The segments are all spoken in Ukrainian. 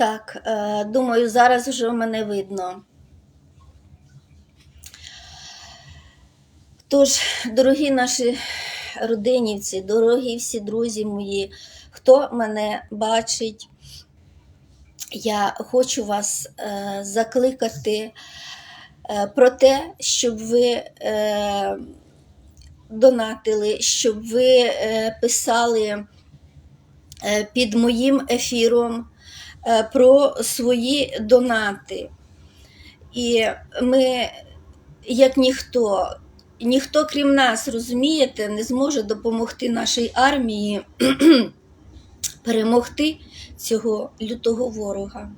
Так, е, думаю, зараз вже мене видно. Тож, дорогі наші родинівці, дорогі всі друзі мої, хто мене бачить, я хочу вас е, закликати е, про те, щоб ви донатили, щоб ви писали під моїм ефіром про свої донати. І ми, як ніхто, ніхто крім нас, розумієте, не зможе допомогти нашій армії перемогти цього лютого ворога.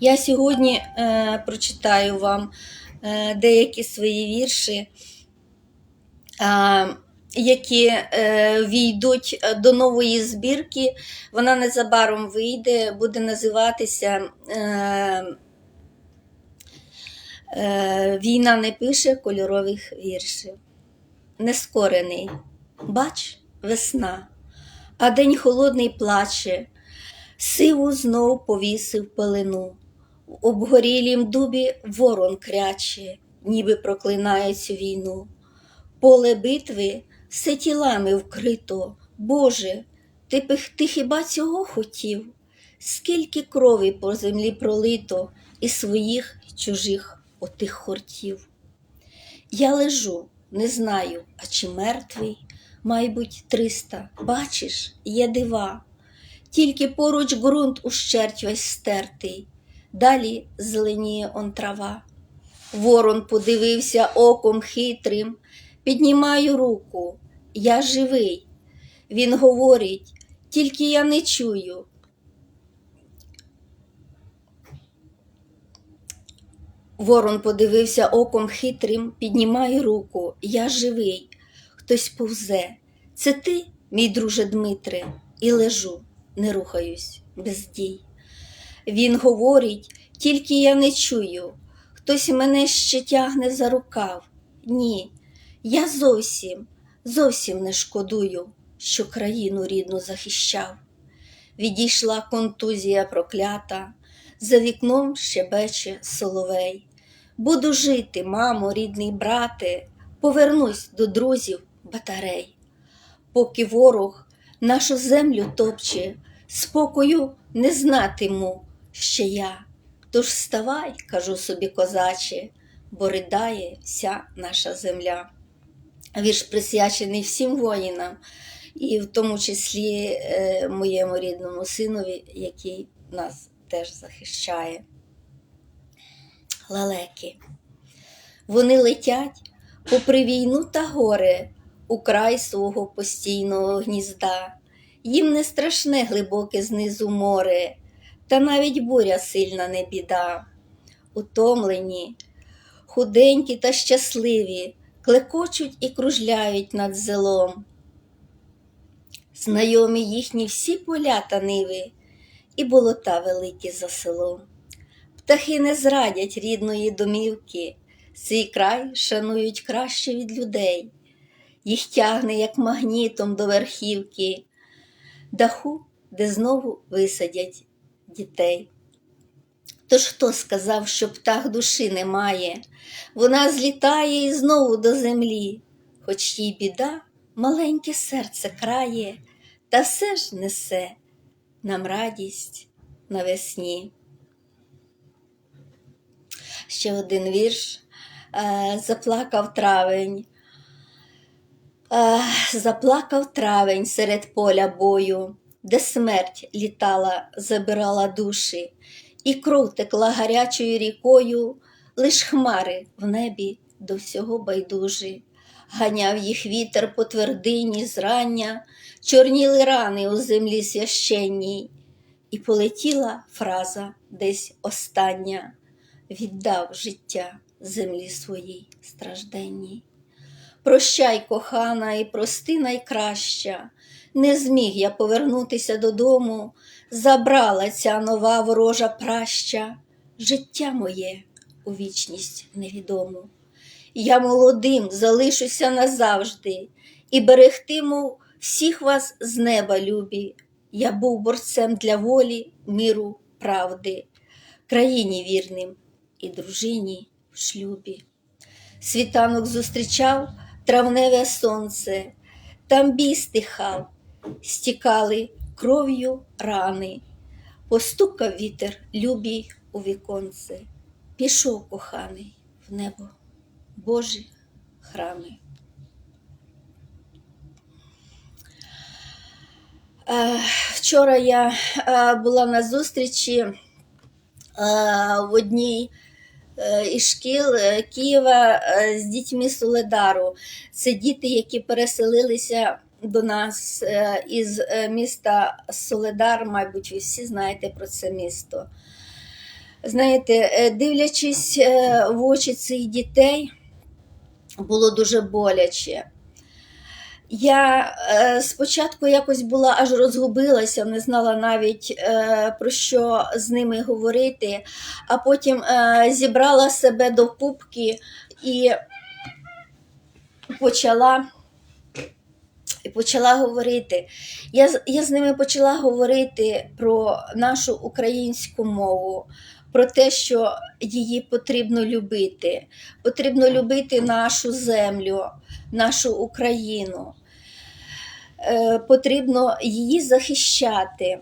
Я сьогодні е, прочитаю вам е, деякі свої вірші, е, які е, війдуть до нової збірки. Вона незабаром вийде, буде називатися е, е, Війна не пише кольорових віршів. Нескорений, бач, весна, а день холодний плаче, сиву знов повісив пелену. В обгорілім дубі ворон кряче, ніби проклинає цю війну. Поле битви все тілами вкрито. Боже, ти, ти хіба цього хотів? Скільки крові по землі пролито і своїх і чужих отих хортів. Я лежу, не знаю, а чи мертвий, майбуть, триста. Бачиш, є дива. Тільки поруч ґрунт ущерть весь стертий, далі зеленіє он трава. Ворон подивився оком хитрим, піднімаю руку, я живий. Він говорить, тільки я не чую. Ворон подивився оком хитрим, піднімаю руку, я живий. Хтось повзе. Це ти, мій друже Дмитре, і лежу, не рухаюсь, без дій. Він говорить, тільки я не чую. Хтось мене ще тягне за рукав. Ні, я зовсім, зовсім не шкодую, що країну рідну захищав. Відійшла контузія проклята, за вікном щебече соловей. Буду жити, мамо, рідний брате, повернусь до друзів батарей. Поки ворог нашу землю топче, спокою не знатиму ще я. Тож вставай, кажу собі, козаче, бо ридає вся наша земля. Вірш присвячений всім воїнам, і в тому числі е, моєму рідному синові, який нас теж захищає. Лелеки. Вони летять попри війну та горе у край свого постійного гнізда. Їм не страшне глибоке знизу море, та навіть буря сильна не біда. Утомлені, худенькі та щасливі, клекочуть і кружляють над зелом. Знайомі їхні всі поля та ниви, і болота великі за селом. Птахи не зрадять рідної домівки, свій край шанують краще від людей, їх тягне, як магнітом до верхівки, даху, де знову висадять дітей. Тож хто сказав, що птах душі немає, вона злітає і знову до землі, хоч їй біда, маленьке серце крає, та все ж несе нам радість навесні. Ще один вірш. Е, Заплакав травень. Е, Заплакав травень серед поля бою, де смерть літала, забирала душі, і кров текла гарячою рікою, лиш хмари в небі до всього байдужі. Ганяв їх вітер по твердині зрання, чорніли рани у землі священній, і полетіла фраза десь остання віддав життя землі своїй стражденній. Прощай, кохана, і прости найкраща, не зміг я повернутися додому, забрала ця нова ворожа праща, життя моє у вічність невідому. Я молодим залишуся назавжди. І берегтиму всіх вас з неба, любі, Я був борцем для волі, миру, правди, країні вірним і дружині в шлюбі. Світанок зустрічав травневе сонце, там бій стихав, стікали кров'ю рани, постукав вітер любій у віконце, пішов коханий в небо Божі храми. Е, Вчора я е, була на зустрічі е, в одній із шкіл Києва з дітьми Соледару. Це діти, які переселилися до нас е, із е, міста Соледар, мабуть, ви всі знаєте про це місто. Знаєте, е, дивлячись в очі цих дітей, було дуже боляче. Я спочатку якось була аж розгубилася, не знала навіть про що з ними говорити, а потім зібрала себе до пупки і почала, і почала говорити. Я, я з ними почала говорити про нашу українську мову, про те, що її потрібно любити. Потрібно любити нашу землю, нашу Україну. Е, Потрібно її захищати.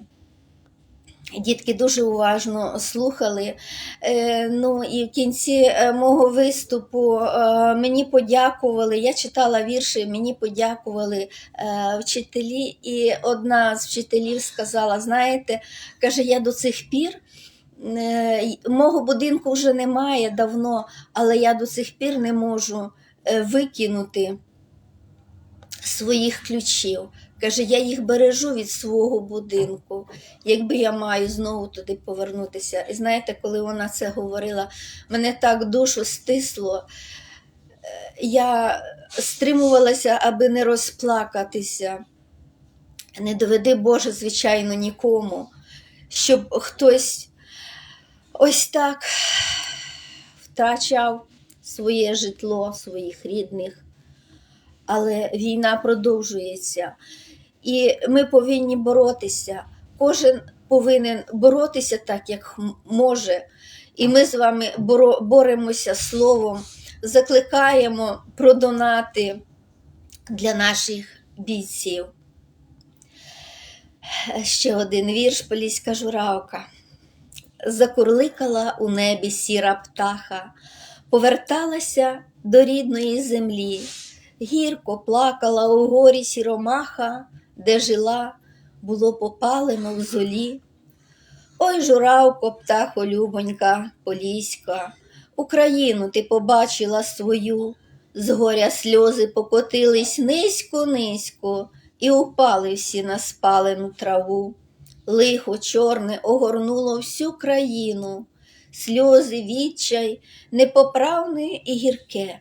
Дітки дуже уважно слухали. Е, Ну і в кінці е, мого виступу е, мені подякували. Я читала вірші, мені подякували вчителі. І одна з вчителів сказала: знаєте, каже, я до цих пір. Мого будинку вже немає давно, але я до цих пір не можу викинути своїх ключів. Каже, я їх бережу від свого будинку, якби я маю знову туди повернутися. І знаєте, коли вона це говорила, мене так душу стисло. Е, Я стримувалася, аби не розплакатися. Не доведи Боже, звичайно, нікому, щоб хтось ось так втрачав своє житло, своїх рідних. Але війна продовжується. І ми повинні боротися. Кожен повинен боротися так, як може. І ми з вами боремося словом, закликаємо про донати для наших бійців. Ще один вірш Поліська журавка. Закурликала у небі сіра птаха, поверталася до рідної землі, гірко плакала у горі сіромаха, де жила, було попалено в золі. Ой, журавко, птахо, любонька, поліська, Україну ти побачила свою, з горя сльози покотились низько-низько і упали всі на спалену траву. Лихо чорне огорнуло всю країну, сльози, відчай, непоправне і гірке.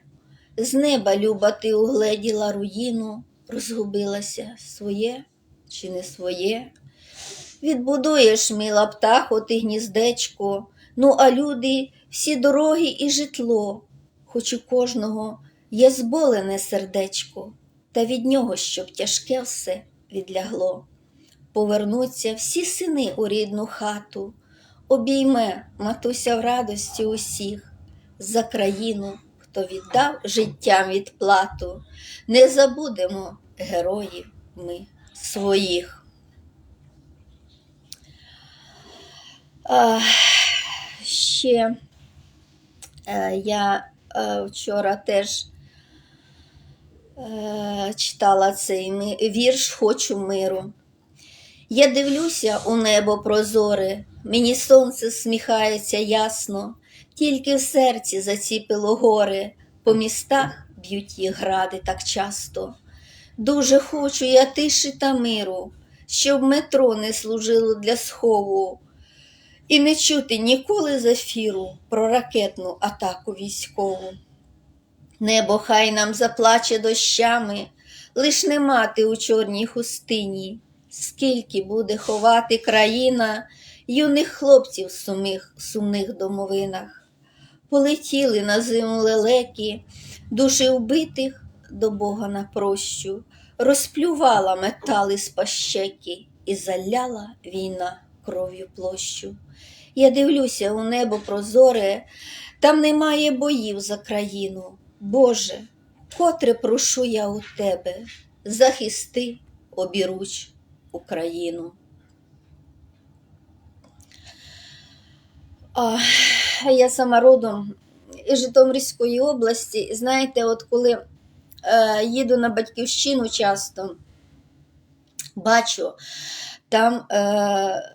З неба, люба, ти угледіла руїну, розгубилася. Своє чи не своє. Відбудуєш, мила птахо, ти гніздечко, ну а люди всі дороги і житло, хоч у кожного є зболене сердечко, та від нього, щоб тяжке все відлягло. Повернуться всі сини у рідну хату, обійме матуся в радості усіх, за країну, хто віддав життям відплату, не забудемо героїв ми своїх. А, ще е, я е, вчора теж е, читала цей вірш Хочу миру. Я дивлюся у небо прозоре, мені сонце сміхається ясно, тільки в серці заціпило гори, по містах б'ють їх гради так часто. Дуже хочу я тиші та миру, щоб метро не служило для схову, і не чути ніколи з ефіру про ракетну атаку військову. Небо хай нам заплаче дощами, лиш не мати у чорній хустині, скільки буде ховати країна юних хлопців в сумних, сумних домовинах. Полетіли на зиму лелеки, душі вбитих до Бога на прощу, розплювала метали з пащеки, і заляла війна кров'ю площу. Я дивлюся у небо прозоре, там немає боїв за країну. Боже, котре прошу я у тебе, захисти обіруч Україну. Я сама родом із Житомирської області. І Знаєте, от коли е, їду на батьківщину часто, бачу, там е,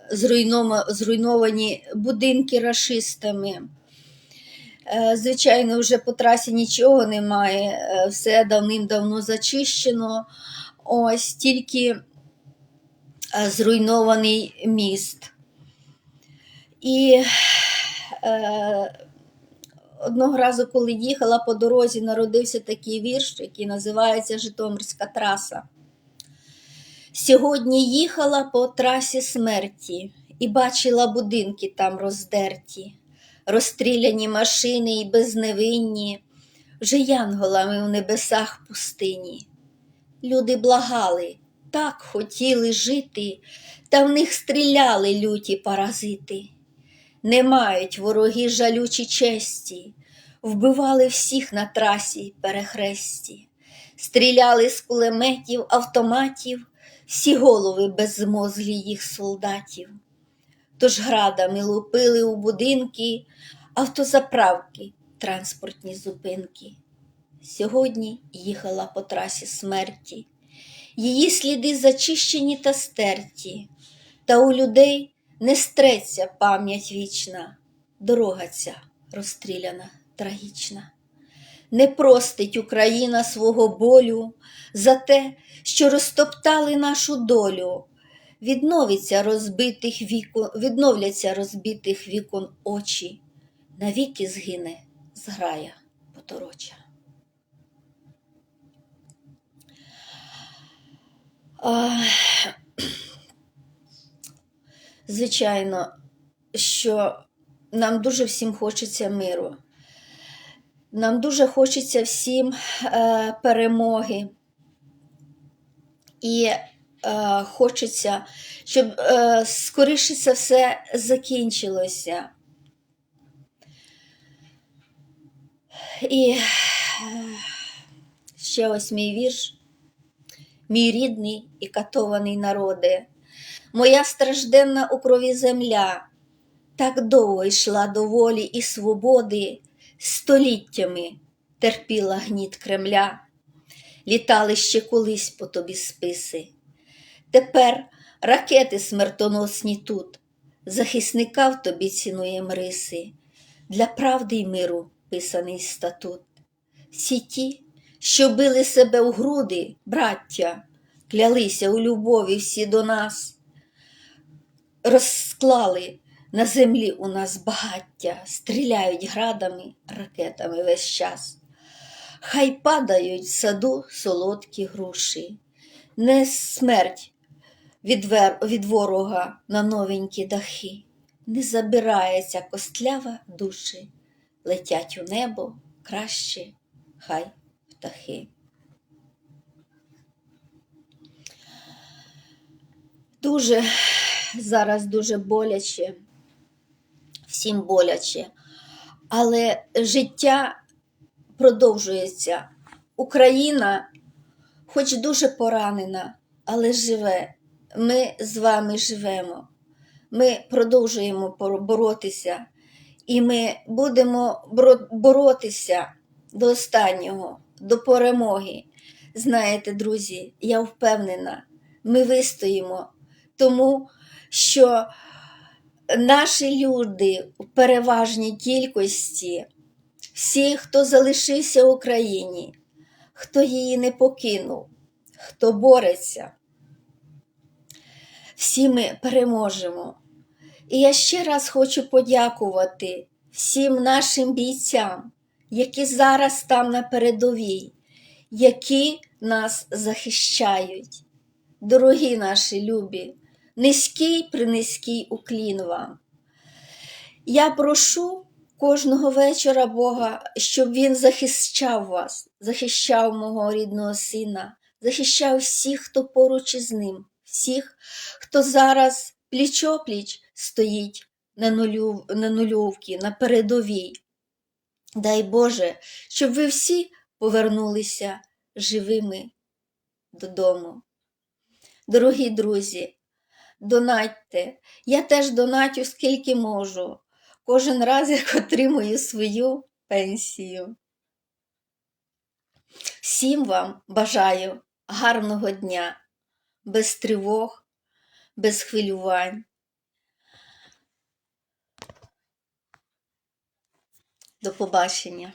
зруйновані будинки рашистами. Е, звичайно, вже по трасі нічого немає, все давним-давно зачищено. Ось тільки зруйнований міст. І одного разу, коли їхала по дорозі, народився такий вірш, який називається Житомирська траса. Сьогодні їхала по трасі смерті і бачила будинки там роздерті, розстріляні машини і безневинні, вже янголами в небесах пустині. Люди благали, так хотіли жити, та в них стріляли люті паразити. Не мають вороги жалючі честі, вбивали всіх на трасі перехресті, стріляли з кулеметів, автоматів, всі голови безмозглі їх солдатів. Тож градами лупили у будинки, автозаправки, транспортні зупинки. Сьогодні їхала по трасі смерті, її сліди зачищені та стерті, та у людей не стреться пам'ять вічна, дорога ця розстріляна, трагічна. Не простить Україна свого болю за те, що розтоптали нашу долю. Відновиться розбитих вікон, відновляться розбитих вікон очі, навіки згине зграя потороча. А, Звичайно, що нам дуже всім хочеться миру. Нам дуже хочеться всім е, перемоги. І е, хочеться, щоб е, скоріше це все закінчилося. І е, ще ось мій вірш, мій рідний і катований народи, моя стражденна у крові земля, так довго йшла до волі і свободи, століттями терпіла гніт Кремля, літали ще колись по тобі списи. Тепер ракети смертоносні тут, захисника в тобі цінуєм риси, для правди й миру писаний статут. Всі ті, що били себе у груди, браття, клялися у любові всі до нас, розклали на землі у нас багаття, стріляють градами, ракетами весь час. Хай падають в саду солодкі груші, не смерть від, вер... від ворога на новенькі дахи, не забирається костлява душі, летять у небо краще, хай птахи. Дуже зараз дуже боляче, всім боляче, але життя продовжується. Україна, хоч дуже поранена, але живе. Ми з вами живемо. Ми продовжуємо боротися, і ми будемо боротися до останнього, до перемоги. Знаєте, друзі, я впевнена, ми вистоїмо, тому що наші люди у переважній кількості, всі, хто залишився в Україні, хто її не покинув, хто бореться, всі ми переможемо. І я ще раз хочу подякувати всім нашим бійцям, які зараз там на передовій, які нас захищають. Дорогі наші любі, низький принизький уклін вам. Я прошу кожного вечора Бога, щоб Він захищав вас, захищав мого рідного сина, захищав всіх, хто поруч із ним, всіх, хто зараз пліч-опліч стоїть на, нулю, на нульовці, на передовій. Дай Боже, щоб ви всі повернулися живими додому. Дорогі друзі, донатьте. Я теж донатю скільки можу. Кожен раз, як отримую свою пенсію. Всім вам бажаю гарного дня, без тривог, без хвилювань. До побачення.